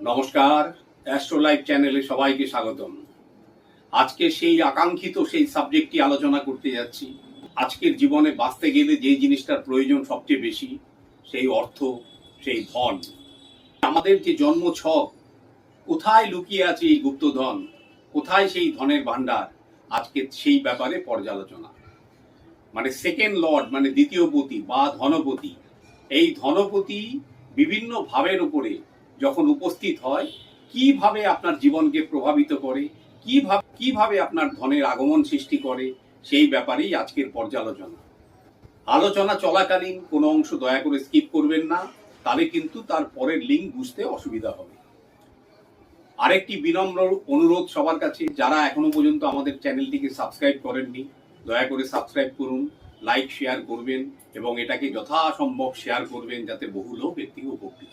নমস্কার astro live চ্যানেলে সবাইকে স্বাগতম। আজকে সেই আকাঙ্ক্ষিত সেই সাবজেক্টটি আলোচনা করতে যাচ্ছি। আজকের জীবনে বাঁচতে গেলে যে জিনিসটার প্রয়োজন সবচেয়ে বেশি, সেই অর্থ, সেই ধন। আমাদের যে জন্ম ছক, কোথায় লুকিয়ে আছে এই গুপ্তধন, কোথায় সেই ধনের ভাণ্ডার, আজকে সেই ব্যাপারে পর্যালোচনা। মানে সেকেন্ড লর্ড মানে দ্বিতীয় পতি বা ধনপতি, এই ধনপতি বিভিন্ন ভাবের উপরে যখন উপস্থিত হয়, কীভাবে আপনার জীবনকে প্রভাবিত করে, কীভাবে কীভাবে আপনার ধনের আগমন সৃষ্টি করে, সেই ব্যাপারেই আজকের পর্যালোচনা। আলোচনা চলাকালীন কোনো অংশ দয়া করে স্কিপ করবেন না, তাহলে কিন্তু তার পরের লিঙ্ক বুঝতে অসুবিধা হবে। আরেকটি বিনম্র অনুরোধ সবার কাছে, যারা এখনও পর্যন্ত আমাদের চ্যানেলটিকে সাবস্ক্রাইব করেননি, দয়া করে সাবস্ক্রাইব করুন, লাইক, শেয়ার করবেন এবং এটাকে যথাসম্ভব শেয়ার করবেন, যাতে বহু লোক এর থেকে উপকৃত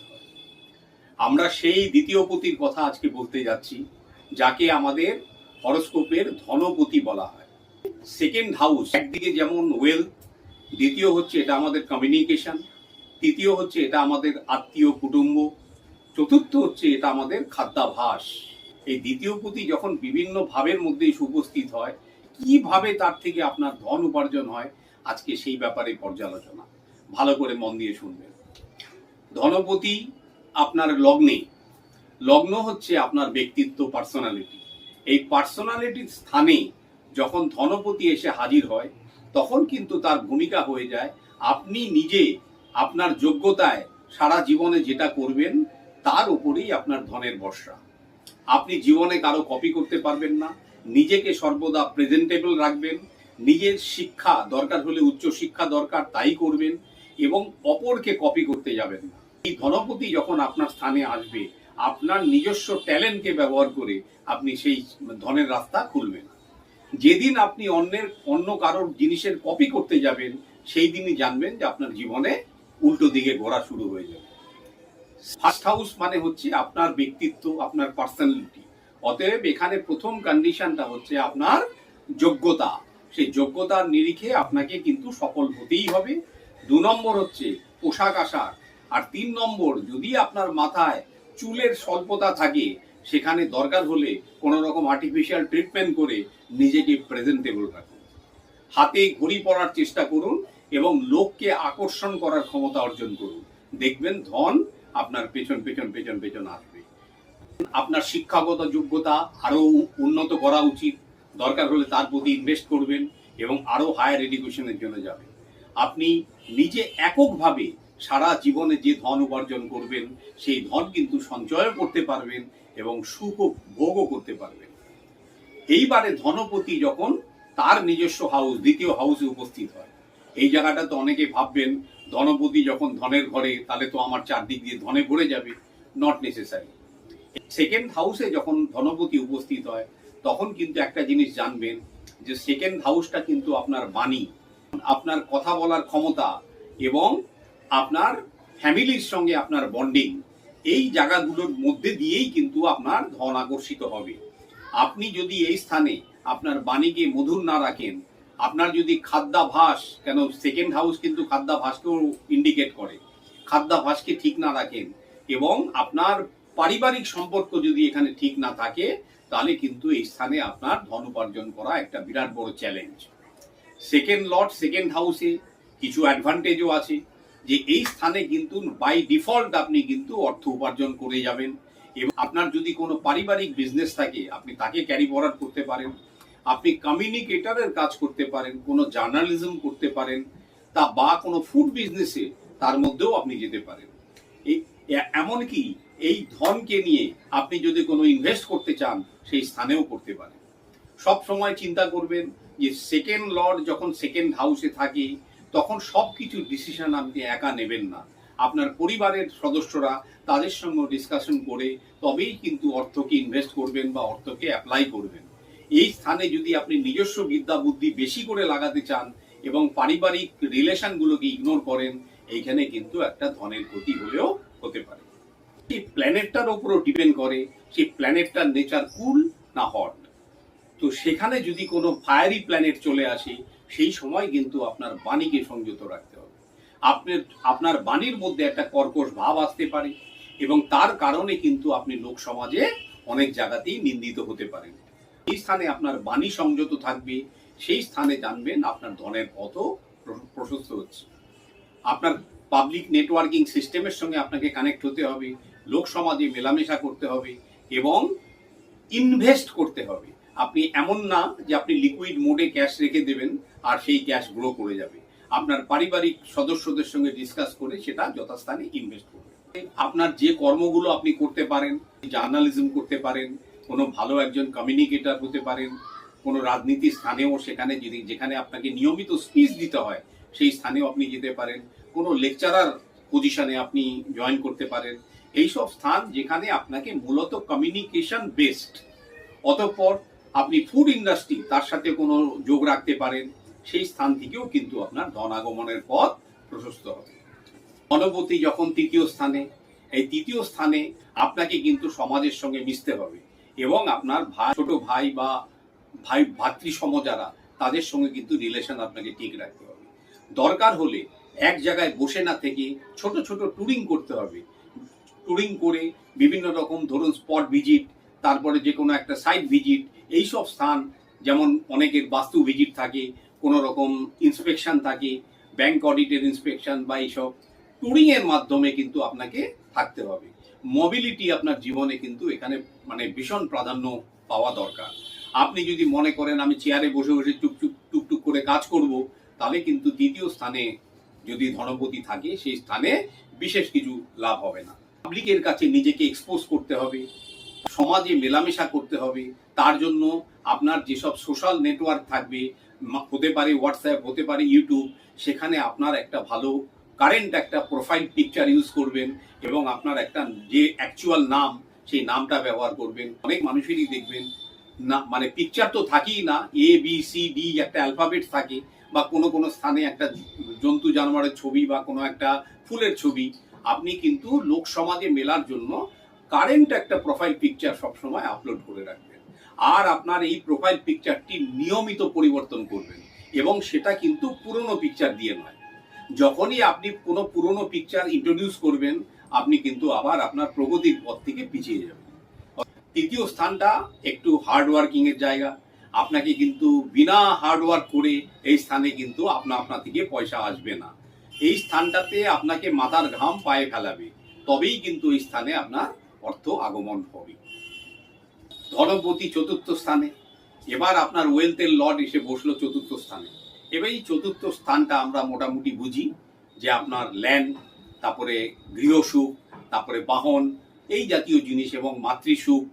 আমরা সেই দ্বিতীয় পতির কথা আজকে বলতে যাচ্ছি, যাকে আমাদের হরস্কোপের ধনপতি বলা হয়। সেকেন্ড হাউস একদিকে যেমন ওয়েলথ দ্বিতীয় হচ্ছে এটা আমাদের কমিউনিকেশন তৃতীয় হচ্ছে এটা আমাদের আত্মীয় কুটুম্ব, চতুর্থ হচ্ছে এটা আমাদের খাদ্যাভাস। এই দ্বিতীয় পতি যখন বিভিন্ন ভাবের মধ্যে উপস্থিত হয়, কীভাবে তার থেকে আপনার ধন উপার্জন হয়, আজকে সেই ব্যাপারে পর্যালোচনা। ভালো করে মন দিয়ে শুনবেন। ধনপতি আপনার লগ্নে। লগ্ন হচ্ছে আপনার ব্যক্তিত্ব পার্সোনালিটি এই পার্সোনালিটির স্থানে যখন ধনপতি এসে হাজির হয়, তখন কিন্তু তার ভূমিকা হয়ে যায়, আপনি নিজে আপনার যোগ্যতায় সারা জীবনে যেটা করবেন, তার উপরেই আপনার ধনের বর্ষা আপনি জীবনে কারও কপি করতে পারবেন না, নিজেকে সর্বদা প্রেজেন্টেবল রাখবেন, নিজের শিক্ষা দরকার হলে উচ্চ শিক্ষা দরকার, তাই করবেন, এবং অপরকে কপি করতে যাবেন না। এই ধনপতি যখন আপনার স্থানে আসবে, আপনার নিজস্ব ট্যালেন্টকে ব্যবহার করে আপনি সেই ধনের রাস্তা খুলবেন। যেদিন আপনি অন্যের, অন্য কারোর জিনিসের কপি করতে যাবেন, সেই দিনই জানবেন যে আপনার জীবনে উল্টো দিকে ঘোরা শুরু হয়ে যাবে। ফার্স্ট হাউস মানে হচ্ছে আপনার ব্যক্তিত্ব, আপনার পার্সোনালিটি অতএব এখানে প্রথম কন্ডিশনটা হচ্ছে আপনার যোগ্যতা। সেই যোগ্যতার নিরিখে আপনাকে কিন্তু সফল হতেই হবে। দু নম্বর হচ্ছে পোশাক আশাক। আর তিন নম্বর, যদি আপনার মাথায় চুলের স্বল্পতা থাকে, সেখানে দরকার হলে কোনো রকম আর্টিফিশিয়াল ট্রিটমেন্ট করে নিজেকে প্রেজেন্টেবল রাখুন। হাতে ঘড়ি পরার চেষ্টা করুন এবং লোককে আকর্ষণ করার ক্ষমতা অর্জন করুন। দেখবেন ধন আপনার পেছন পেছন পেছন পেছন আসবে। আপনার শিক্ষাগত যোগ্যতা আরও উন্নত করা উচিত। দরকার হলে তার প্রতি ইনভেস্ট করবেন এবং আরও হায়ার এডুকেশনের জন্য যাবেন। আপনি নিজে এককভাবে সারা জীবনে যে ধন উপার্জন করবেন, সেই ধন কিন্তু সঞ্চয়ও করতে পারবেন এবং সুখ ভোগও করতে পারবেন। এইবারে ধনপতি যখন তার নিজস্ব হাউস দ্বিতীয় হাউসে উপস্থিত হয়। এই জায়গাটা তো অনেকে ভাববেন, ধনপতি যখন ধনের ঘরে, তাহলে তো আমার চারদিক দিয়ে ধনে ভরে যাবে। নট নেসেসারি সেকেন্ড হাউসে যখন ধনপতি উপস্থিত হয়, তখন কিন্তু একটা জিনিস জানবেন, যে সেকেন্ড হাউসটা কিন্তু আপনার বাণী, আপনার কথা বলার ক্ষমতা এবং আপনার ফ্যামিলির সঙ্গে আপনার বন্ডিং এই জায়গাগুলোর মধ্যে দিয়েই কিন্তু আপনার ধন আকর্ষিত হবে। আপনি যদি এই স্থানে আপনার বাণীকে মধুর না রাখেন, আপনার যদি খাদ্যাভাস, কেন সেকেন্ড হাউস কিন্তু খাদ্যাভাসকেও ইন্ডিকেট করে, খাদ্যাভাসকে ঠিক না রাখেন এবং আপনার পারিবারিক সম্পর্ক যদি এখানে ঠিক না থাকে, তাহলে কিন্তু এই স্থানে আপনার ধন উপার্জন করা একটা বিরাট বড় চ্যালেঞ্জ সেকেন্ড লট সেকেন্ড হাউসে কিছু অ্যাডভান্টেজও আছে। যে এই স্থানে কিন্তু বাই ডিফল্ট আপনি কিন্তু অর্থ উপার্জন করে যাবেন। এবং আপনার যদি কোনো পারিবারিক বিজনেস থাকে, আপনি তাকে ক্যারি ফরওয়ার্ড করতে পারেন। আপনি কমিউনিকেটরের কাজ করতে পারেন, কোনো জার্নালিজম করতে পারেন, তা বা কোনো ফুড বিজনেসে তার মধ্যেও আপনি যেতে পারেন। এই এমনকি এই ধনকে নিয়ে আপনি যদি কোনো ইনভেস্ট করতে চান, সেই স্থানেও করতে পারেন। সব সময় চিন্তা করবেন যে সেকেন্ড লর্ড যখন সেকেন্ড হাউসে থাকে তখন সব কিছু ডিসিশন আপনি একা নেবেন না। আপনার পরিবারের সদস্যরা তাদের সঙ্গে ডিসকাশন করে তবেই কিন্তু অর্থকে ইনভেস্ট করবেন বা অর্থকে অ্যাপ্লাই করবেন। এই স্থানে যদি আপনি নিজস্ব বিদ্যা বুদ্ধি বেশি করে লাগাতে চান এবং পারিবারিক রিলেশনগুলোকে ইগনোর করেন, এইখানে কিন্তু একটা ধনের ক্ষতি হলেও হতে পারে। সেই প্ল্যানেটটার উপরও ডিপেন্ড করে সেই প্ল্যানেটটার নেচার কুল না হট তো সেখানে যদি কোনো ফায়ারি প্ল্যানেট চলে আসে সেই সময় কিন্তু আপনার বাণীকে সংযত রাখতে হবে। আপনার আপনার বাণীর মধ্যে একটা কর্কশ ভাব আসতে পারে এবং তার কারণে কিন্তু আপনি লোক সমাজে অনেক জায়গাতেই নিন্দিত হতে পারেন। এই স্থানে আপনার বাণী সংযত থাকবে, সেই স্থানে জানবেন আপনার ধনের পথও প্রশস্ত হচ্ছে। আপনার পাবলিক নেটওয়ার্কিং সিস্টেমের সঙ্গে আপনাকে কানেক্ট হতে হবে, লোক সমাজে মেলামেশা করতে হবে এবং ইনভেস্ট করতে হবে। আপনি এমন না যে আপনি লিকুইড মোডে ক্যাশ রেখে দেবেন আর সেই ক্যাশ গ্রো করে যাবে। আপনার পারিবারিক সদস্যদের সঙ্গে ডিসকাস করে সেটা যথাস্থানে ইনভেস্ট করবে আপনার যে কর্মগুলো আপনি করতে পারেন জার্নালিজম করতে পারেন, কোনো ভালো একজন কমিউনিকেটর হতে পারেন, কোনো রাজনীতি স্থানেও সেখানে যদি যেখানে আপনাকে নিয়মিত স্পিচ দিতে হয়, সেই স্থানেও আপনি যেতে পারেন। কোনো লেকচারার পজিশনে আপনি জয়েন করতে পারেন। এইসব স্থান যেখানে আপনাকে মূলত কমিউনিকেশন বেসড অতঃপর আপনি ফুড ইন্ডাস্ট্রি তার সাথে কোনো যোগ রাখতে পারেন, সেই স্থান থেকেও কিন্তু আপনার ধন আগমনের পথ প্রশস্ত হবে। অনুভূতি যখন তৃতীয় স্থানে, এই তৃতীয় স্থানে আপনাকে কিন্তু সমাজের সঙ্গে মিশতে হবে এবং আপনার ভাই, ছোট ভাই বা ভাই, ভাতৃসম যারা, তাদের সঙ্গে কিন্তু রিলেশন আপনাকে ঠিক রাখতে হবে। দরকার হলে এক জায়গায় বসে না থেকে ছোট ছোট ট্যুরিং করতে হবে। ট্যুরিং করে বিভিন্ন রকম ধরুন স্পট ভিজিট তারপরে যে কোনো একটা সাইট ভিজিট এইসব স্থান, যেমন অনেকের বাস্তু ভিজিট থাকে, কোনো রকম ইন্সপেকশন থাকে ব্যাংক অডিটের ইন্সপেকশন বা এইসব ট্যুরিং এর মাধ্যমে কিন্তু আপনাকে থাকতে হবে। মোবিলিটি আপনার জীবনে কিন্তু এখানে মানে ভীষণ প্রাধান্য পাওয়া দরকার। আপনি যদি মনে করেন আমি চেয়ারে বসে বসে টুকটুক টুকটুক করে কাজ করব, তাহলে কিন্তু দ্বিতীয় স্থানে যদি ধনপতি থাকে, সেই স্থানে বিশেষ কিছু লাভ হবে না। পাবলিকের কাছে নিজেকে এক্সপোজ করতে হবে। সমাজে মেলামেশা করতে হবে। তার জন্য আপনার যেসব সোশ্যাল নেটওয়ার্ক থাকবে হতে পারে হোয়াটসঅ্যাপ হতে পারে ইউটিউব সেখানে আপনার একটা ভালো কারেন্ট একটা প্রোফাইল পিকচার ইউজ করবেন এবং আপনার একটা যে অ্যাকচুয়াল নাম, সেই নামটা ব্যবহার করবেন। অনেক মানুষেরই দেখবেন, না মানে পিকচার তো থাকেই না এ বি সি ডি একটা অ্যালফাবেট থাকে বা কোনো কোনো স্থানে একটা জন্তু জানোয়ারের ছবি বা কোনো একটা ফুলের ছবি। আপনি কিন্তু লোক সমাজে মেলার জন্য কারেন্ট একটা প্রোফাইল পিকচার সবসময় আপলোড করে রাখবেন। আর আপনার এই প্রোফাইল পিকচারটি নিয়মিত পরিবর্তন করবেন এবং সেটা কিন্তু পুরনো পিকচার দিয়ে নয়। যখনই আপনি কোনো পুরনো পিকচার ইন্ট্রোডিউস করবেন, আপনি কিন্তু আবার আপনার প্রগতির পথ থেকে পিছিয়ে যাবেন। তৃতীয় স্থানটা একটু হার্ড ওয়ার্কিং এর জায়গা। আপনাকে কিন্তু বিনা হার্ড ওয়ার্ক করে এই স্থানে কিন্তু আপনা আপনা থেকে পয়সা আসবে না। এই স্থানটাতে আপনাকে মাথার ঘাম পায়ে ফেলাবে। তবেই কিন্তু এই স্থানে আপনার অর্থ আগমন হবে। ধনপতি চতুর্থ স্থানে। এবার আপনার ওয়েলথের লর্ড এসে বসল চতুর্থ স্থানে। এবার এই চতুর্থ স্থানটা আমরা মোটামুটি বুঝি যে আপনার ল্যান্ড তারপরে গৃহসুখ তারপরে বাহন, এই জাতীয় জিনিস এবং মাতৃসুখ।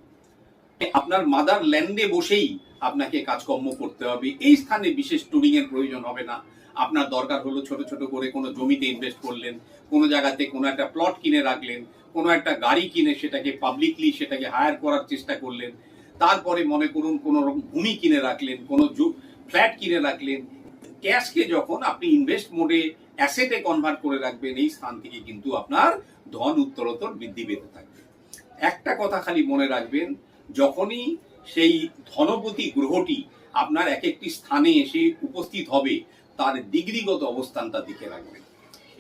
আপনার মাদার ল্যান্ডে বসেই আপনাকে কাজকর্ম করতে হবে। এই স্থানে বিশেষ টুরিং এর প্রয়োজন হবে না। আপনার দরকার হলো ছোট ছোট করে কোনো জমিতে ইনভেস্ট করলেন, কোনো জায়গাতে কোনো একটা প্লট কিনে রাখলেন, কোনো একটা গাড়ি কিনে সেটাকে পাবলিকলি সেটাকে হায়ার করার চেষ্টা করলেন, তারপরে মনে করুন কোনো ভূমি কিনে রাখলেন, কোনো ফ্ল্যাট কিনে রাখলেন ক্যাশকে যখন আপনি ইনভেস্ট মোডে অ্যাসেটে কনভার্ট করে রাখবেন, এই স্থান থেকে কিন্তু আপনার ধন উত্তরোত্তর বৃদ্ধি পেতে থাকবে। একটা কথা খালি মনে রাখবেন, যখনই সেই ধনপতি গ্রহটি আপনার এক একটি স্থানে এসে উপস্থিত হবে তার ডিগ্রিগত অবস্থানটা দেখে রাখবেন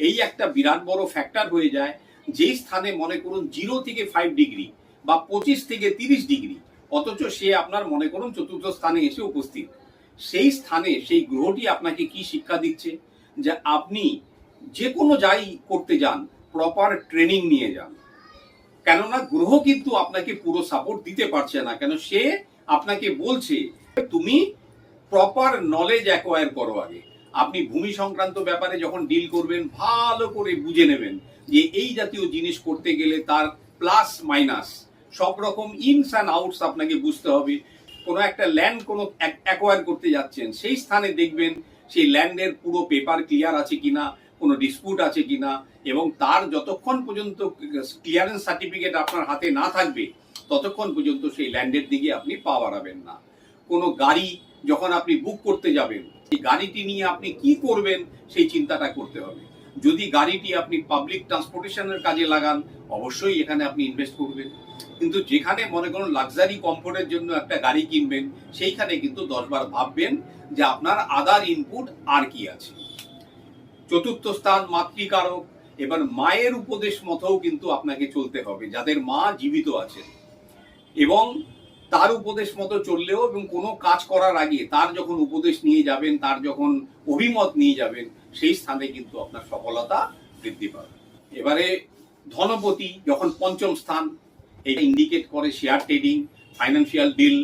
এই একটা বিরাট বড় ফ্যাক্টর হয়ে যায়, যেই স্থানে মনে করুন জিরো থেকে ফাইভ ডিগ্রি বা পঁচিশ থেকে তিরিশ ডিগ্রি অথচ সে আপনার মনে করুন চতুর্থ স্থানে এসে উপস্থিত। সেই স্থানে সেই গ্রহটি আপনাকে কি শিক্ষা দিচ্ছে? যে আপনি যে কোনো যাই করতে যান প্রপার ট্রেনিং নিয়ে যান। কেননা গ্রহ কিন্তু আপনাকে পুরো সাপোর্ট দিতে পারছে না, কেন সে আপনাকে বলছে, তুমি প্রপার নলেজ অ্যাকোয়ার করো আগে। আপনি ভূমি সংক্রান্ত ব্যাপারে যখন ডিল করবেন, ভালো করে বুঝে নেবেন যে এই জাতীয় জিনিস করতে গেলে তার প্লাস মাইনাস সব রকম ইনস অ্যান্ড আউটস আপনাকে বুঝতে হবে। কোনো একটা ল্যান্ড কোনো অ্যাকোয়ার করতে যাচ্ছেন, সেই স্থানে দেখবেন সেই ল্যান্ডের পুরো পেপার ক্লিয়ার আছে কিনা, কোনো ডিসপুট আছে কিনা এবং তার যতক্ষণ পর্যন্ত ক্লিয়ারেন্স সার্টিফিকেট আপনার হাতে না থাকবে, ততক্ষণ পর্যন্ত সেই ল্যান্ডের দিকে আপনি পা বাড়াবেন না। কোনো গাড়ি যখন আপনি বুক করতে যাবেন সেই গাড়িটি নিয়ে আপনি কি করবেন, সেই চিন্তাটা করতে হবে। যদি গাড়িটি আপনি পাবলিক ট্রান্সপোর্টেশনের কাজে লাগান, অবশ্যই এখানে আপনি ইনভেস্ট করবেন। কিন্তু যেখানে মনে করুন লাক্সারি কমফোর্টের জন্য একটা গাড়ি কিনবেন, সেইখানে কিন্তু দশবার ভাববেন যে আপনার আদার ইনপুট আর কি আছে। চতুর্থ স্থান মাতৃকারক, এবার মায়ের উপদেশ মতোও কিন্তু আপনাকে চলতে হবে, যাদের মা জীবিত আছেন। এবং তার উপদেশ মতো চললেও এবং কোনো কাজ করার আগে তার যখন উপদেশ নিয়ে যাবেন, তার যখন অভিমত নিয়ে যাবেন, সেই স্থানে কিন্তু আপনার সফলতা বৃদ্ধি পাবে। এবারে ধনপতি যখন পঞ্চম স্থান, এটা ইন্ডিকেট করে শেয়ার ট্রেডিং ফাইন্যান্সিয়াল ডিল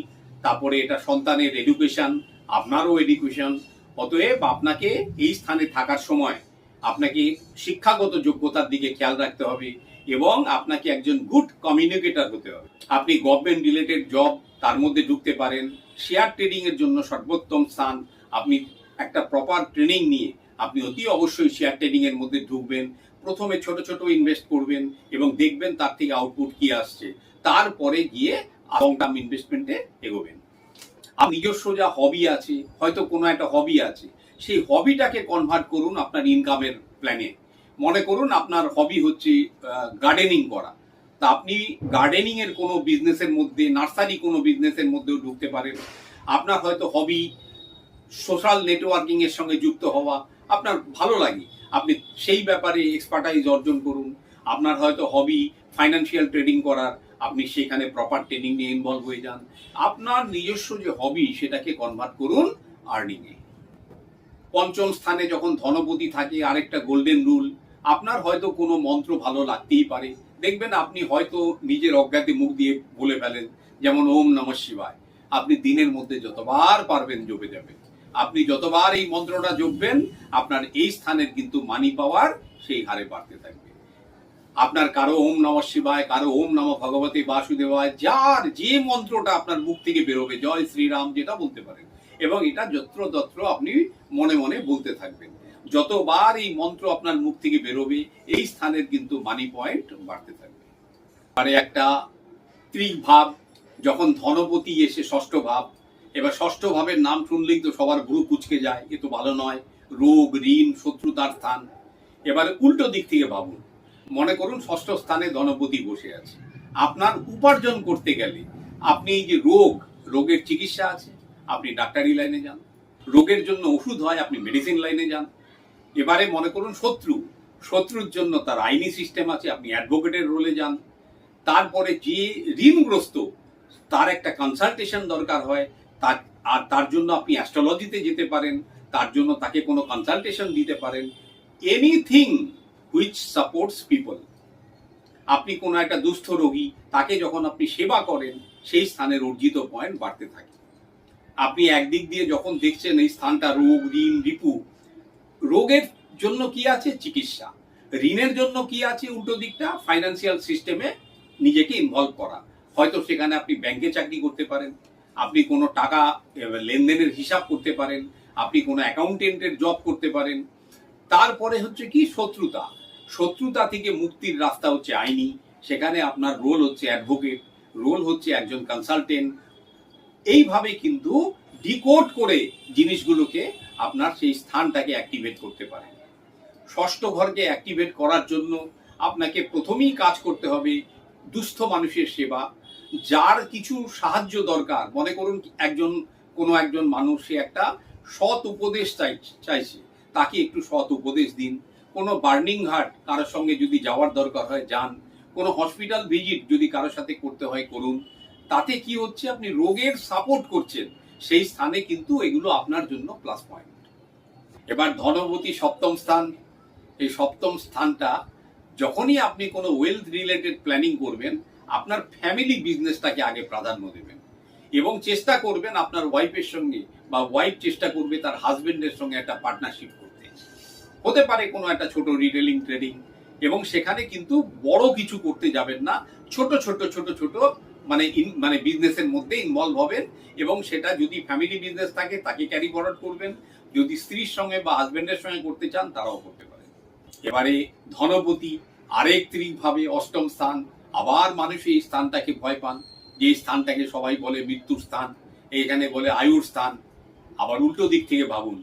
তারপরে এটা সন্তানের এডুকেশন আপনারও এডুকেশন অতএব আপনাকে এই স্থানে থাকার সময় আপনাকে শিক্ষাগত যোগ্যতার দিকে খেয়াল রাখতে হবে। এবং আপনাকে একজন গুড কমিউনিকেটর হতে হবে। আপনি গভর্নমেন্ট রিলেটেড জব তার মধ্যে ঢুকতে পারেন শেয়ার ট্রেডিং এর জন্য সর্বোত্তম স্থান, আপনি একটা প্রপার ট্রেনিং নিয়ে আপনি অতি অবশ্যই শেয়ার ট্রেডিং এর মধ্যে ঢুকবেন, প্রথমে ছোট ছোট ইনভেস্ট করবেন এবং দেখবেন তার থেকে আউটপুট কি আসছে। তারপরে গিয়ে লং টার্ম ইনভেস্টমেন্টে এগোবেন। আর নিজস্ব যা হবি আছে, হয়তো কোনো একটা হবি আছে, সেই হবিটাকে কনভার্ট করুন আপনার ইনকামের প্ল্যানে মনে করুন আপনার হবি হচ্ছে গার্ডেনিং করা। তা আপনি গার্ডেনিং এর কোনো বিজনেসের মধ্যে নার্সারি কোনো বিজনেসের মধ্যেও ঢুকতে পারেন। আপনার হয়তো হবি সোশ্যাল নেটওয়ার্কিং এর সঙ্গে যুক্ত হওয়া আপনার ভালো লাগে। আপনি সেই ব্যাপারে এক্সপার্টাইজ অর্জন করুন। আপনার হয়তো হবি ফাইন্যান্সিয়াল ট্রেডিং করার, আপনি সেখানে প্রপার ট্রেনিং নিয়ে ইনভলভ হয়ে যান। আপনার নিজস্ব যে হবি সেটাকে কনভার্ট করুন আর্নিং এ। পঞ্চম স্থানে যখন ধনপতি থাকে, আরেকটা গোল্ডেন রুল আপনার হয়তো কোনো মন্ত্র ভালো লাগতেই পারে। দেখবেন আপনি হয়তো নিজের অজ্ঞাতে মুখ দিয়ে বলে ফেলেন, যেমন ওম নম শিবায়। আপনি দিনের মধ্যে যতবার পারবেন জপে যাবেন। আপনি যতবার এই মন্ত্রটা জপবেন, আপনার এই স্থানের কিন্তু মানি পাওয়ার সেই হারে বাড়তে থাকবে। আপনার কারও ওম নম শিবায়, কারও ওম নম ভগবতী বাসুদেবায়, যার যে মন্ত্রটা আপনার মুখ থেকে বেরোবে, জয় শ্রীরাম যেটা বলতে পারেন। এবং এটা যত্র তত্র আপনি মনে মনে বলতে থাকবেন। যতবার এই মন্ত্র আপনার মুখ থেকে বেরোবে, এই স্থানের কিন্তু মানি পয়েন্ট বাড়তে থাকবে। মানে একটা ত্রিক ভাব, যখন ধনপতি এসে ষষ্ঠ ভাব, এবার ষষ্ঠ ভাবের নাম শুনলেই তো সবার ভ্রু কুচকে যায়, এ তো ভালো নয়, রোগ, ঋণ, শত্রুতার স্থান। এবারে উল্টো দিক থেকে ভাবুন, মনে করুন ষষ্ঠ স্থানে ধনপতি বসে আছে। আপনার উপার্জন করতে গেলে আপনি এই যে রোগ, রোগের চিকিৎসা আছে, আপনি ডাক্তারি লাইনে যান। রোগের জন্য ওষুধ হয়, আপনি মেডিসিন লাইনে যান। এবারে মনে করুন শত্রু, শত্রুর জন্য তার আইনি সিস্টেম আছে, আপনি অ্যাডভোকেটের রোলে যান। তারপরে যে ঋণগ্রস্ত, তার একটা কনসালটেশন দরকার হয়। তার আর তার জন্য আপনি অ্যাস্ট্রোলজিতে যেতে পারেন, তার জন্য তাকে কোনো কনসালটেশন দিতে পারেন। এনিথিং হুইচ সাপোর্টস পিপল আপনি কোনো একটা দুস্থ রোগী, তাকে যখন আপনি সেবা করেন, সেই স্থানের অর্জিত পয়েন্ট বাড়তে থাকে। আপনি একদিক দিয়ে যখন দেখছেন এই স্থানটা রোগ, ঋণ, রিপু রোগের জন্য কি আছে? চিকিৎসা। ঋণের জন্য কি আছে? উল্টো দিকটা ফাইন্যান্সিয়াল সিস্টেমে নিজেকে ইনভলভ করা। হয়তো সেখানে আপনি ব্যাংকে চাকরি করতে পারেন, আপনি কোনো টাকা লেনদেনের হিসাব করতে পারেন, আপনি কোনো অ্যাকাউন্টেন্টের জব করতে পারেন। তারপরে হচ্ছে কি? শত্রুতা। শত্রুতা থেকে মুক্তির রাস্তা হচ্ছে আইনি। সেখানে আপনার রোল হচ্ছে অ্যাডভোকেট রোল হচ্ছে একজন কনসালটেন্ট এইভাবে কিন্তু ডিকোড করে জিনিসগুলোকে আপনার সেই স্থানটাকে অ্যাক্টিভেট করতে পারেন। ষষ্ঠ ঘরকে অ্যাক্টিভেট করার জন্য আপনাকে প্রথমেই কাজ করতে হবে দুস্থ মানুষের সেবা। যার কিছু সাহায্য দরকার, মনে করুন একজন, কোনো একজন মানুষ, সে একটা সৎ উপদেশ চাই, চাইছে, তাকে একটু সৎ উপদেশ দিন। কোনো বার্নিং হার্ট কারোর সঙ্গে যদি যাওয়ার দরকার হয়, যান। কোনো হসপিটাল ভিজিট যদি কারোর সাথে করতে হয়, করুন। তাতে কি হচ্ছে? আপনি রোগের সাপোর্ট করছেন। সেই স্থানে কিন্তু এগুলো আপনার জন্য প্লাস পয়েন্ট এবার ধনপতি সপ্তম স্থান, এই সপ্তম স্থানটা যখনই আপনি কোনো ওয়েলথ রিলেটেড প্ল্যানিং করবেন, আপনার ফ্যামিলি বিজনেসটাকে আগে প্রাধান্য দেবেন এবং চেষ্টা করবেন আপনার ওয়াইফের সঙ্গে বা ওয়াইফ চেষ্টা করবে তার হাজবেন্ডের সঙ্গে একটা পার্টনারশিপ করতে। হতে পারে কোনো একটা ছোট রিটেলিং ট্রেডিং এবং সেখানে কিন্তু বড় কিছু করতে যাবেন না, ছোট ছোট ছোট ছোট মানে মানে বিজনেসের মধ্যে ইনভলভ হবেন এবং সেটা যদি ফ্যামিলি বিজনেস থাকে, তাকে ক্যারি ফরওয়ার্ড করবেন। যদি স্ত্রীর সঙ্গে বা হাজবেন্ডের সঙ্গে করতে চান, তারাও করতে পারেন। এবারে ধনপতি আরেক ভাবে অষ্টম স্থান। আবার মানুষ এই স্থানটাকে ভয় পান, যে স্থানটাকে সবাই বলে মৃত্যুর স্থান, এখানে বলে আয়ুর স্থান। আবার উল্টো দিক থেকে ভাবুন,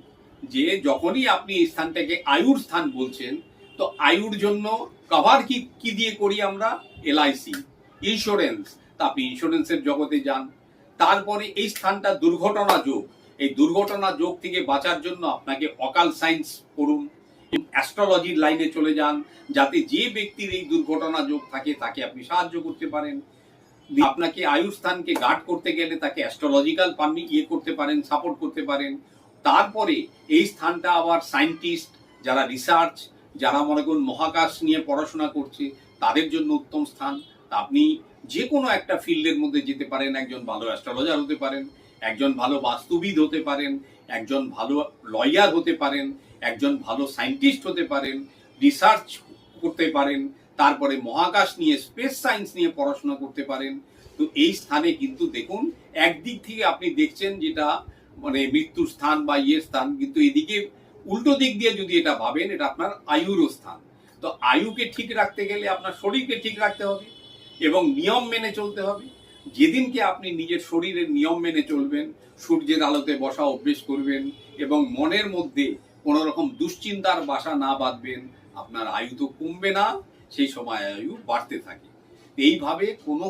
যে যখনই আপনি এই স্থানটাকে আয়ুর স্থান বলছেন, তো আয়ুর জন্য কভার কি কি দিয়ে করি আমরা? এলআইসি ইন্স্যুরেন্স আপনি ইন্স্যুরেন্সের জগতে যান। তারপরে এই স্থানটা দুর্ঘটনা যোগ। এই দুর্ঘটনা যোগ থেকে বাঁচার জন্য আপনাকে অকাল সায়েন্স করুন অ্যাস্ট্রোলজির লাইনে চলে যান, যাতে যে ব্যক্তির এই দুর্ঘটনা যোগ থাকে তাকে আপনি সাহায্য করতে পারেন। আপনাকে আয়ুস্থানকে গার্ড করতে গেলে তাকে অ্যাস্ট্রোলজিক্যাল পারমি ইয়ে করতে পারেন, সাপোর্ট করতে পারেন। তারপরে এই স্থানটা আবার সায়েন্টিস্ট যারা রিসার্চ, যারা মনে করুন মহাকাশ নিয়ে পড়াশোনা করছে, তাদের জন্য উত্তম স্থান। আপনি যে কোনো একটা ফিল্ডের মধ্যে যেতে পারেন, একজন ভালো অ্যাস্ট্রোলজার হতে পারেন, একজন ভালো বাস্তুবিদ হতে পারেন, একজন ভালো লয়ার হতে পারেন, একজন ভালো সায়েন্টিস্ট হতে পারেন রিসার্চ করতে পারেন, তারপরে মহাকাশ নিয়ে স্পেস সায়েন্স নিয়ে পড়াশোনা করতে পারেন। তো এই স্থানে কিন্তু দেখুন, একদিক থেকে আপনি দেখছেন যেটা মানে মৃত্যুর স্থান বা ইয়ের স্থান, কিন্তু এদিকে উল্টো দিক দিয়ে যদি এটা ভাবেন, এটা আপনার আয়ুরও স্থান। তো আয়ুকে ঠিক রাখতে গেলে আপনার শরীরকে ঠিক রাখতে হবে। এবং নিয়ম মেনে চলতে হবে। যেদিনকে আপনি নিজের শরীরের নিয়ম মেনে চলবেন, সূর্যের আলোতে বসা অভ্যেস করবেন এবং মনের মধ্যে কোনো রকম দুশ্চিন্তার বাসা না বাঁধবেন, আপনার আয়ু তো কমবে না, সেই সময় আয়ু বাড়তে থাকে। এইভাবে কোনো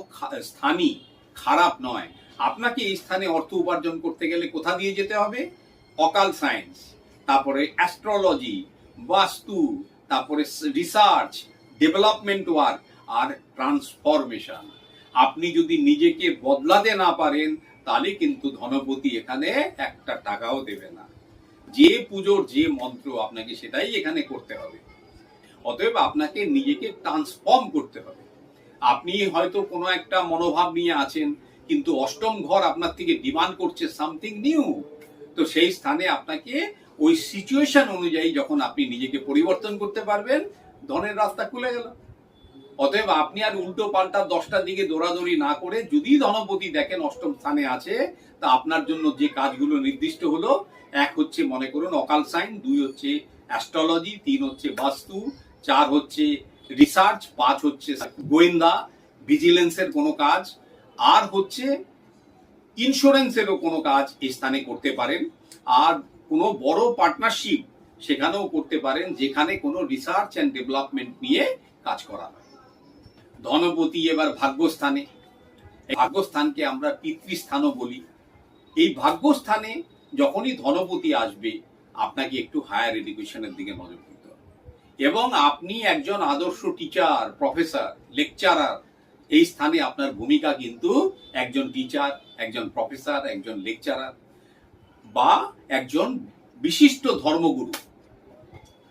স্থানই খারাপ নয়। আপনাকে এই স্থানে অর্থ উপার্জন করতে গেলে কোথা দিয়ে যেতে হবে? অকাল সায়েন্স, তারপরে অ্যাস্ট্রোলজি, বাস্তু, তারপরে রিসার্চ, ডেভেলপমেন্ট ওয়ার্ক আর ট্রান্সফরমেশন আপনি যদি নিজেকে বদলাতে না পারেন, তাহলে কিন্তু ধনপতি এখানে একটা টাকাও দেবে না। যে পুজোর যে মন্ত্র, আপনাকে সেটাই এখানে করতে হবে। অতএব আপনাকে নিজেকে ট্রান্সফর্ম করতে হবে। আপনি হয়তো কোনো একটা মনোভাব নিয়ে আছেন, কিন্তু অষ্টম ঘর আপনার থেকে ডিমান্ড করছে সামথিং নিউ তো সেই স্থানে আপনাকে ওই সিচুয়েশন অনুযায়ী যখন আপনি নিজেকে পরিবর্তন করতে পারবেন, ধনের রাস্তা খুলে গেল। অতএব আপনি আর উল্টো পাল্টা দশটার দিকে দৌড়াদৌড়ি না করে যদি ধনপতি দেখেন অষ্টম স্থানে আছে, তা আপনার জন্য যে কাজগুলো নির্দিষ্ট হলো, এক হচ্ছে মনে করুন অকাল সাইন, দুই হচ্ছে অ্যাস্ট্রোলজি, তিন হচ্ছে বাস্তু, চার হচ্ছে রিসার্চ, পাঁচ হচ্ছে গোয়েন্দা, ভিজিলেন্সের কোনো কাজ, আর হচ্ছে ইন্স্যুরেন্সেরও কোনো কাজ এই স্থানে করতে পারেন। আর কোনো বড় পার্টনারশিপ সেখানেও করতে পারেন, যেখানে কোনো রিসার্চ অ্যান্ড ডেভেলপমেন্ট নিয়ে কাজ করা হয়। ধনপতি এবার ভাগ্যস্থানে। ভাগ্যস্থানকে আমরা পিতৃস্থানও বলি। এই ভাগ্যস্থানে যখনই ধনপতি আসবে, আপনাকে একটু হায়ার এডুকেশনের দিকে নজর দিতে হবে। এবং আপনি একজন আদর্শ টিচার প্রফেসর লেকচারার এই স্থানে আপনার ভূমিকা কিন্তু একজন টিচার একজন প্রফেসর একজন লেকচারার বা একজন বিশিষ্ট ধর্মগুরু।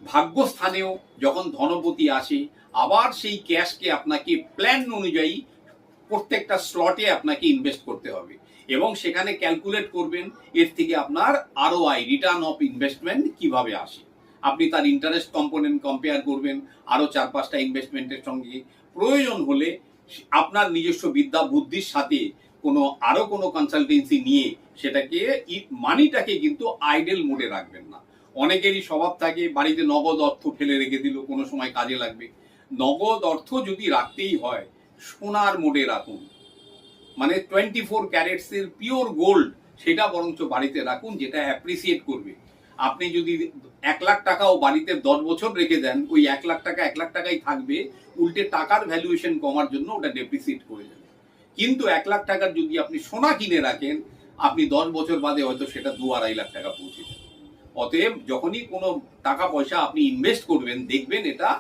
ভাগ্যস্থানেও যখন ধনপতি আসে আবার সেই ক্যাশকে আপনাকে প্ল্যান অনুযায়ী প্রত্যেকটা স্লটে আপনাকে ইনভেস্ট করতে হবে। এবং সেখানে ক্যালকুলেট করবেন, এর থেকে আপনার আরও আই রিটার্ন অফ ইনভেস্টমেন্ট কীভাবে আসে। আপনি তার ইন্টারেস্ট কম্পোনেন্ট কম্পেয়ার করবেন, আরও চার পাঁচটা ইনভেস্টমেন্টের সঙ্গে। প্রয়োজন হলে আপনার নিজস্ব বিদ্যা বুদ্ধির সাথে কোনো, আরও কোনো কনসালটেন্সি নিয়ে সেটাকে মানিটাকে কিন্তু আইডেল মোডে রাখবেন না। অনেকেরই স্বভাব থাকে, বাড়িতে নগদ অর্থ ফেলে রেখে দিল, কোনো সময় কাজে লাগবে। নগদ অর্থ যদি রাখতেই হয়, সোনার মোডে রাখুন। মানে টোয়েন্টি ফোর ক্যারেটসের পিওর গোল্ড সেটা বরঞ্চ বাড়িতে রাখুন, যেটা অ্যাপ্রিসিয়েট করবে। আপনি যদি এক লাখ টাকাও বাড়িতে দশ বছর রেখে দেন, ওই এক লাখ টাকা এক লাখ টাকাই থাকবে, উল্টে টাকার ভ্যালুয়েশন কমার জন্য ওটা ডেপ্রিসিয়েট করে যাবে কিন্তু এক লাখ টাকার যদি আপনি সোনা কিনে রাখেন, আপনি দশ বছর বাদে হয়তো সেটা দু আড়াই লাখ টাকা পৌঁছে যাবে। অতএব যখনই কোনো টাকা পয়সা আপনি ইনভেস্ট করবেন, দেখবেন এটা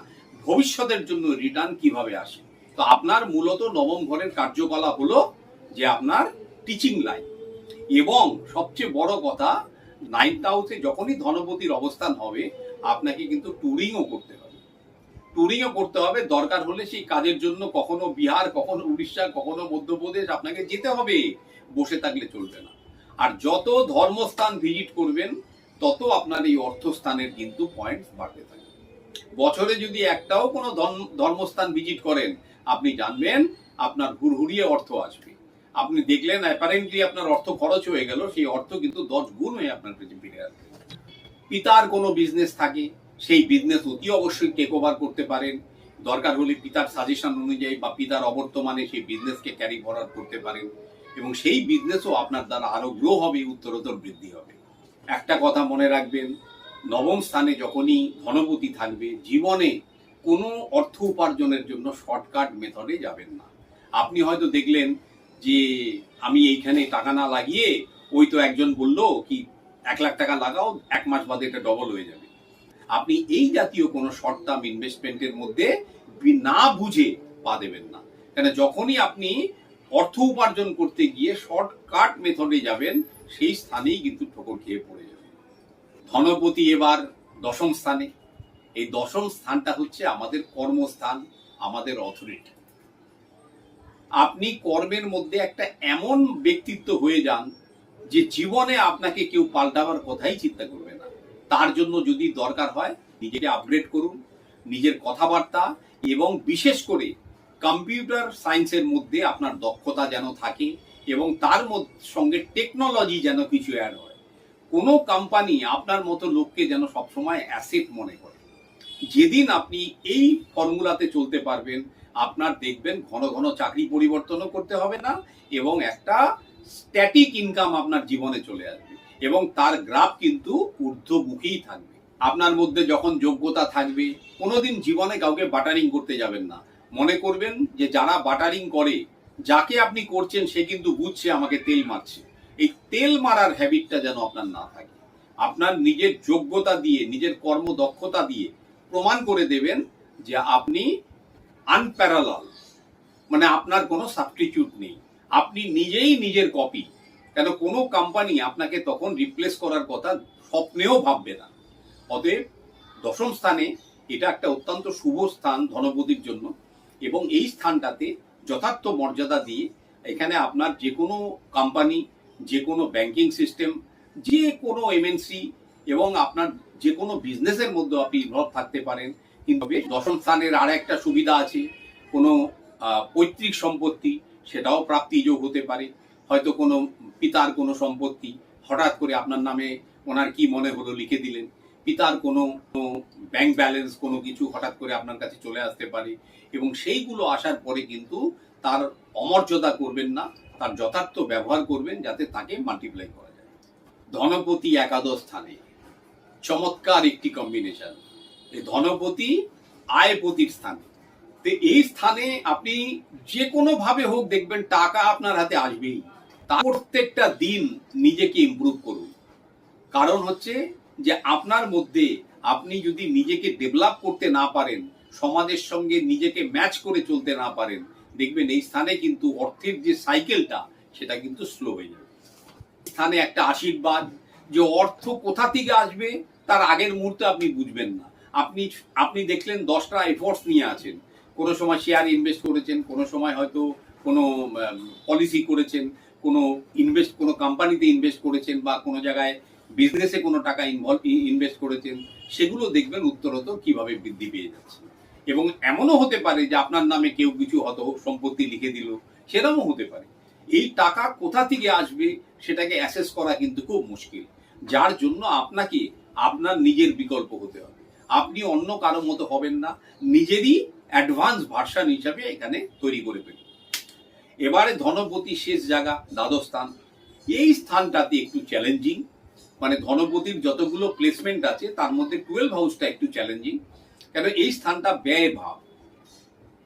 ভবিষ্যতের জন্য রিটার্ন কীভাবে আসে? তো আপনার মূলত নবম ঘরের কার্যকলাপ হলো যে আপনার টিচিং লাইন এবং সবচেয়ে বড় কথা নাইনথ হাউসে যখনই ধনপতির অবস্থান হবে, আপনাকে কিন্তু ট্যুরিংও করতে হবে। ট্যুরিংও করতে হবে, দরকার হলে সেই কাজের জন্য কখনো বিহার, কখনো উড়িষ্যা, কখনো মধ্যপ্রদেশ আপনাকে যেতে হবে, বসে থাকলে চলবে না। আর যত ধর্মস্থান ভিজিট করবেন, তত আপনার এই অর্থস্থানের কিন্তু পয়েন্টস বাড়তে থাকে বছরে যদি একটাও কোনো ধর্মস্থান ভিজিট করেন, আপনি জানবেন আপনার হুড়হুড়িয়ে অর্থ আসবে। আপনি দেখলেন অ্যাপারেন্টলি আপনার অর্থ খরচ হয়ে গেল, সেই অর্থ কিন্তু দশ গুণ হয়ে আপনার কাছে ফিরে আসবে। পিতার কোনো বিজনেস থাকে, সেই বিজনেস অতি অবশ্যই টেক ওভার করতে পারেন। দরকার হলে পিতার সাজেশন অনুযায়ী বা পিতার অবর্তমানে সেই বিজনেসকে ক্যারি ফরওয়ার্ড করতে পারেন এবং সেই বিজনেসও আপনার দ্বারা আরও গ্রো হবে, উত্তরোত্তর বৃদ্ধি হবে। একটা কথা মনে রাখবেন নবম স্থানে যখনই ধনপতি থাকবে, জীবনে কোনো অর্থ উপার্জনের জন্য শর্টকাট মেথডে যাবেন না। আপনি হয়তো দেখলেন যে আমি এইখানে টাকা না লাগিয়ে ওই তো একজন বলল কি, এক লাখ টাকা লাগাও, এক মাস বাদে এটা ডবল হয়ে যাবে। আপনি এই জাতীয় কোনো শর্ট টার্ম ইনভেস্টমেন্টের মধ্যে না বুঝে পা দেবেন না। কেন যখনই আপনি অর্থ উপার্জন করতে গিয়ে শর্টকাট মেথডে যাবেন, সেই স্থানেই কিন্তু ঠোকর খেয়ে পড়ে ধনপতি এবার দশম স্থানে। এই দশম স্থানটা হচ্ছে আমাদের কর্মস্থান, আমাদের অথরিটি আপনি কর্মের মধ্যে একটা এমন ব্যক্তিত্ব হয়ে যান যে জীবনে আপনাকে কেউ পাল্টাবার কথাই চিন্তা করবে না। তার জন্য যদি দরকার হয়, নিজেকে আপগ্রেড করুন, নিজের কথাবার্তা এবং বিশেষ করে কম্পিউটার সায়েন্সের মধ্যে আপনার দক্ষতা যেন থাকে এবং তার সঙ্গে টেকনোলজি যেন কিছু অ্যাড হয়। কোনো কোম্পানি আপনার মতো লোককে যেন সবসময় অ্যাসেট মনে করে। যেদিন আপনি এই ফর্মুলাতে চলতে পারবেন, আপনার দেখবেন ঘন ঘন চাকরি পরিবর্তনও করতে হবে না এবং একটা স্ট্যাটিক ইনকাম আপনার জীবনে চলে আসবে এবং তার গ্রাফ কিন্তু ঊর্ধ্বমুখীই থাকবে। আপনার মধ্যে যখন যোগ্যতা থাকবে, কোনোদিন জীবনে কাউকে বাটারিং করতে যাবেন না। মনে করবেন যে যারা বাটারিং করে, যাকে আপনি করছেন, সে কিন্তু বুঝছে আমাকে তেল মারছে। এই তেল মারার হ্যাবিটটা যেন আপনার না থাকে। আপনার নিজের যোগ্যতা দিয়ে, নিজের কর্মদক্ষতা দিয়ে প্রমাণ করে দেবেন যে আপনি আনপ্যারালাল মানে আপনার কোনো সাবস্টিটিউট নেই। আপনি নিজেই নিজের কপি কেন কোনো কোম্পানি আপনাকে তখন রিপ্লেস করার কথা স্বপ্নেও ভাববে না। অতএব দশম স্থানে এটা একটা অত্যন্ত শুভ স্থান ধনপতির জন্য এবং এই স্থানটাতে যথার্থ মর্যাদা দিয়ে এখানে আপনার যে কোনো কোম্পানি যে কোনো ব্যাংকিং সিস্টেম যে কোনো এমএনসি এবং আপনার যে কোনো বিজনেসের মধ্যে আপনি ইনভলভ থাকতে পারেন। কিন্তু দশম স্থানের আর একটা সুবিধা আছে, কোনো পৈতৃক সম্পত্তি, সেটাও প্রাপ্তিযোগ হতে পারে। হয়তো কোনো পিতার কোনো সম্পত্তি, হঠাৎ করে আপনার নামে ওনার কি মনে হলো লিখে দিলেন। পিতার কোনো ব্যাংক ব্যালেন্স কোনো কিছু হঠাৎ করে আপনার কাছে চলে আসতে পারে। এবং সেইগুলো আসার পরে কিন্তু তার অমর্যাদা করবেন না। তার যথার্থ ব্যবহার করবেন যাতে তাকে মাল্টিপ্লাই করা যায়। ধনপতি একাদশ স্থানে। চমৎকার একটি কম্বিনেশন এই ধনপতি আয়পতির স্থানে। তো এই স্থানে আপনি যে কোনো ভাবে হোক দেখবেন টাকা আপনার হাতে আসবেই। তা প্রত্যেকটা দিন নিজেকে ইম্প্রুভ করুন। কারণ হচ্ছে যে আপনার মধ্যে আপনি যদি নিজেকে ডেভেলপ করতে না পারেন, সমাজের সঙ্গে নিজেকে ম্যাচ করে চলতে না পারেন দেখবেন এই স্থানে কিন্তু অর্থের যে সাইকেলটা সেটা কিন্তু স্লো হয়ে যাবে। স্থানে একটা আশীর্বাদ, যে অর্থ কোথা থেকে আসবে, তার আগের মুহূর্তে আপনি বুঝবেন না। আপনি আপনি দেখলেন দশটা এফোর্টস নিয়ে আছেন। কোনো সময় শেয়ার ইনভেস্ট করেছেন, কোনো সময় হয়তো কোনো পলিসি করেছেন, কোনো ইনভেস্ট কোনো কোম্পানিতে ইনভেস্ট করেছেন বা কোনো জায়গায় বিজনেসে কোনো টাকা ইনভলভ ইনভেস্ট করেছেন, সেগুলো দেখবেন উত্তরত কীভাবে বৃদ্ধি পেয়ে যাচ্ছে। এবং এমনও হতে পারে যে আপনার নামে কেউ কিছু হয়তো সম্পত্তি লিখে দিল সেরকমও হতে পারে। এই টাকা কোথা থেকে আসবে সেটাকে অ্যাসেস করা কিন্তু খুব মুশকিল। যার জন্য আপনাকে, আপনার নিজের বিকল্প হতে হবে। আপনি অন্য কারও মতো হবেন না, নিজেরই অ্যাডভান্স ভার্সান হিসাবে এখানে তৈরি করে ফেলুন। এবারে ধনপতি শেষ জায়গা, দ্বাদশ স্থান। এই স্থানটাতে একটু চ্যালেঞ্জিং মানে ধনপতির যতগুলো প্লেসমেন্ট আছে, তার মধ্যে টুয়েলভ হাউসটা একটু চ্যালেঞ্জিং কেন এই স্থানটা ব্যয় ভাব?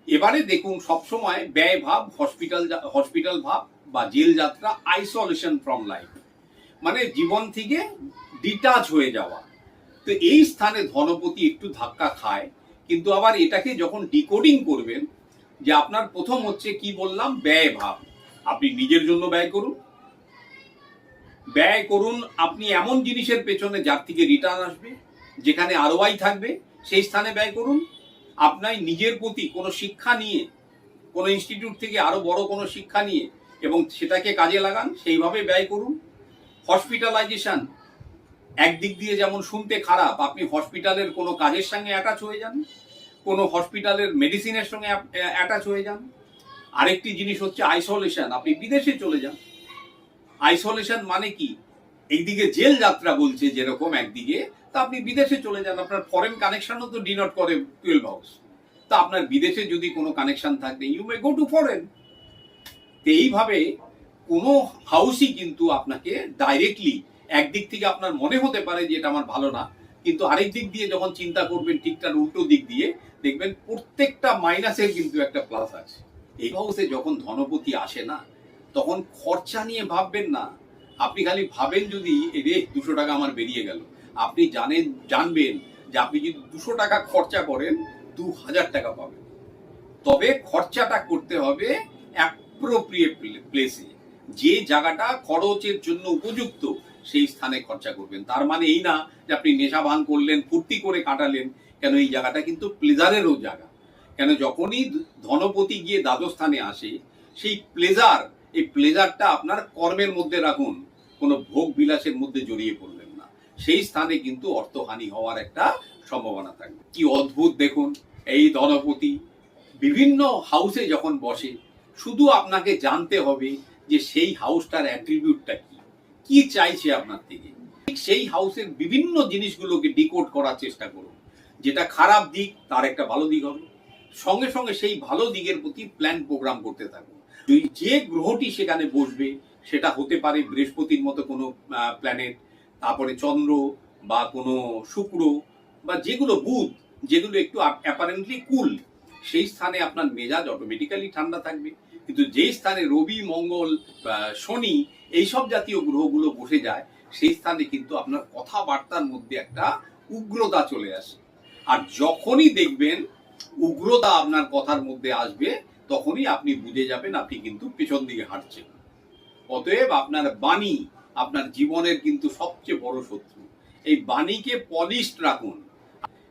এবারে দেখুন, সবসময় ব্যয় ভাব হসপিটাল হসপিটাল ভাব বা জেল যাত্রা আইসোলেশন ফ্রম লাইফ মানে জীবন থেকে ডিটাচ হয়ে যাওয়া। তো এই স্থানে ধনপতি একটু ধাক্কা খায়, কিন্তু আবার এটাকে যখন ডিকোডিং করবেন, যে আপনার প্রথম হচ্ছে কি বললাম, ব্যয় ভাব। আপনি নিজের জন্য ব্যয় করুন। ব্যয় করুন, আপনি এমন জিনিসের পেছনে যার থেকে রিটার্ন আসবে, যেখানে আরওয়াই থাকবে সেই স্থানে ব্যয় করুন। আপনার নিজের প্রতি কোনো শিক্ষা নিয়ে, কোনো ইনস্টিটিউট থেকে আরও বড় কোনো শিক্ষা নিয়ে এবং সেটাকে কাজে লাগান সেইভাবে ব্যয় করুন। হসপিটালাইজেশন একদিক দিয়ে যেমন শুনতে খারাপ, আপনি হসপিটালের কোনো কাজের সঙ্গে অ্যাটাচ হয়ে যান, কোনো হসপিটালের মেডিসিনের সঙ্গে অ্যাটাচ হয়ে যান। আরেকটি জিনিস হচ্ছে আইসোলেশন আপনি বিদেশে চলে যান। আইসোলেশন মানে কি? এইদিকে জেল যাত্রা বলছে যেরকম একদিকে, তা আপনি বিদেশে চলে যান, আপনার ফরেন কানেকশনও তো ডিনট করে টুয়েলভ হাউস তা আপনার বিদেশে যদি কোনো কানেকশন থাকে you may go to foreign এইভাবে কোনো হাউসই কিন্তু আপনাকে ডাইরেক্টলি একদিক থেকে আপনার মনে হতে পারে যে এটা আমার ভালো না, কিন্তু আরেক দিক দিয়ে যখন চিন্তা করবেন ঠিকঠাক উল্টো দিক দিয়ে, দেখবেন প্রত্যেকটা মাইনাসের কিন্তু একটা প্লাস আছে। এই হাউসে যখন ধনপতি আসে না, তখন খরচা নিয়ে ভাববেন না। আপনি খালি ভাবেন যদি রে, দুশো টাকা আমার বেরিয়ে গেল। আপনি জানেন, জানবেন যে আপনি যদি দুশো টাকা খরচা করেন, দু হাজার টাকা পাবেন। তবে খরচাটা করতে হবে অ্যাপ্রোপ্রিয়েট প্লেসে যে জায়গাটা খরচের জন্য উপযুক্ত, সেই স্থানে খরচা করবেন। তার মানে এই না যে আপনি নেশা ভান করলেন, ফুর্তি করে কাটালেন, কেন এই জায়গাটা কিন্তু প্লেজারেরও জায়গা। কেন যখনই ধনপতি গিয়ে দ্বাদশ স্থানে আসে, সেই প্লেজার এই প্লেজারটা আপনার কর্মের মধ্যে রাখুন, কোনো ভোগ বিলাসের মধ্যে জড়িয়ে পড়লেন না। সেই স্থানে কিন্তু অর্থহানি হওয়ার একটা সম্ভাবনা থাকবে। কি অদ্ভুত দেখুন, এই ধনপতি বিভিন্ন হাউসে যখন বসে, শুধু আপনাকে জানতে হবে যে সেই হাউসটার অ্যাট্রিবিউটটা কি কি চাইছে আপনার থেকে। ঠিক সেই হাউসের বিভিন্ন জিনিসগুলোকে ডিকোড করার চেষ্টা করুন। যেটা খারাপ দিক, তার একটা ভালো দিক হবে। সঙ্গে সঙ্গে সেই ভালো দিকের প্রতি প্ল্যান প্রোগ্রাম করতে থাকুন। যে গ্রহটি সেখানে বসবে, সেটা হতে পারে বৃহস্পতির মতো কোনো প্ল্যানেট তারপরে চন্দ্র বা কোনো শুক্র বা যেগুলো বুধ, যেগুলো একটু অ্যাপারেন্টলি কুল সেই স্থানে আপনার মেজাজ অটোমেটিক্যালি ঠান্ডা থাকবে। কিন্তু যেই স্থানে রবি, মঙ্গল শনি, এইসব জাতীয় গ্রহগুলো বসে যায়, সেই স্থানে কিন্তু আপনার কথাবার্তার মধ্যে একটা উগ্রতা চলে আসে। আর যখনই দেখবেন উগ্রতা আপনার কথার মধ্যে আসবে তখনই আপনি বুঝে যাবেন আপনি কিন্তু পেছন দিকে হাঁটছেন। অতএব আপনার বাণী আপনার জীবনের কিন্তু সবচেয়ে বড় শত্রু। এই বাণীকে পলিশড রাখুন।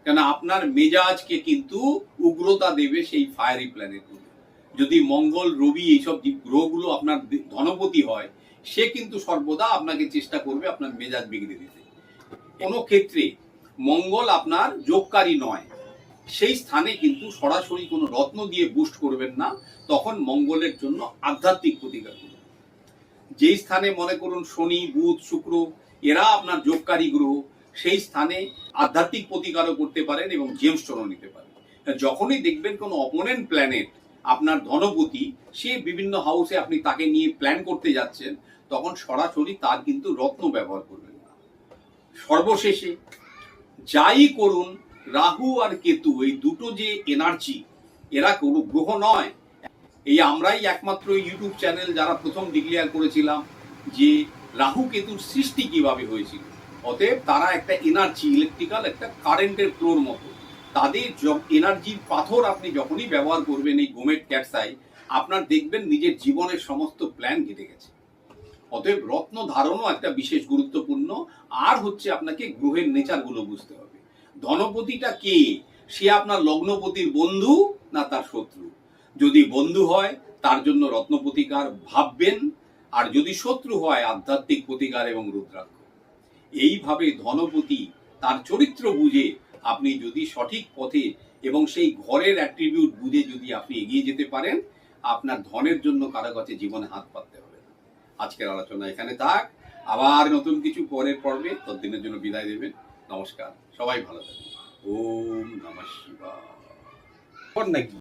কেন আপনার মেজাজকে কিন্তু উগ্রতা দেবে সেই ফায়ারি প্ল্যানেটগুলো যদি মঙ্গল, রবি এইসব গ্রহগুলো আপনার ধনপতি হয়, সে কিন্তু সর্বদা আপনাকে চেষ্টা করবে আপনার মেজাজ বিগড়ে দিতে। কোনো ক্ষেত্রে মঙ্গল আপনার যোগকারী নয়। সেই স্থানে কিন্তু সরাসরি কোনো রত্ন দিয়ে বুস্ট করবেন না, তখন মঙ্গলের জন্য আধ্যাত্মিক প্রতিকার করবেন যেই স্থানে মনে করুন শনি, বুধ, শুক্র, এরা আপনার যোগকারী গ্রহ, সেই স্থানে আধ্যাত্মিক প্রতিকারও করতে পারেন এবং জেমস্টোনও নিতে পারেন। যখনই দেখবেন কোনো অপোনেন্ট প্ল্যানেট আপনার ধনপতি, সে বিভিন্ন হাউসে আপনি তাকে নিয়ে প্ল্যান করতে যাচ্ছেন, তখন সরাসরি তার কিন্তু রত্ন ব্যবহার করবেন না। সর্বশেষে যাই করুন রাহু আর কেতু, এই দুটো যে এনার্জি এরা কোনো গ্রহ নয়। এই আমরাই একমাত্র ইউটিউব চ্যানেল যারা প্রথম ডিক্লেয়ার করেছিলাম যে রাহু কেতুর সৃষ্টি কীভাবে হয়েছিল। অতএব তারা একটা এনার্জি ইলেকট্রিক্যাল একটা কারেন্টের ফ্লোর মতো। তাদের এনার্জির পাথর আপনি যখনই ব্যবহার করবেন এই গোমেট ক্যাটসাই আপনার দেখবেন নিজের জীবনের সমস্ত প্ল্যান কেটে গেছে। অতএব রত্ন ধারণও একটা বিশেষ গুরুত্বপূর্ণ। আর হচ্ছে আপনাকে গ্রহের নেচারগুলো বুঝতে হবে। ধনপতিটা কে? সে আপনার লগ্নপতির বন্ধু না তার শত্রু? যদি বন্ধু হয়, তার জন্য রত্ন প্রতিকার ভাববেন, আর যদি শত্রু হয়, আধ্যাত্মিক প্রতিকার এবং রুদ্রাক্ষ। এইভাবে ধনপতি তার চরিত্র বুঝে আপনি যদি সঠিক পথে এবং সেই ঘরের অ্যাট্রিবিউট বুঝে যদি আপনি এগিয়ে যেতে পারেন, আপনার ধনের জন্য কারও কাছে জীবনে হাত পাততে হবে আজকের আলোচনা এখানে থাক। আবার নতুন কিছু পরের পর্বে ততদিনের জন্য বিদায় দেবেন। নমস্কার। সবাই ভালো থাকবেন ওম নমঃ শিবা নাকি?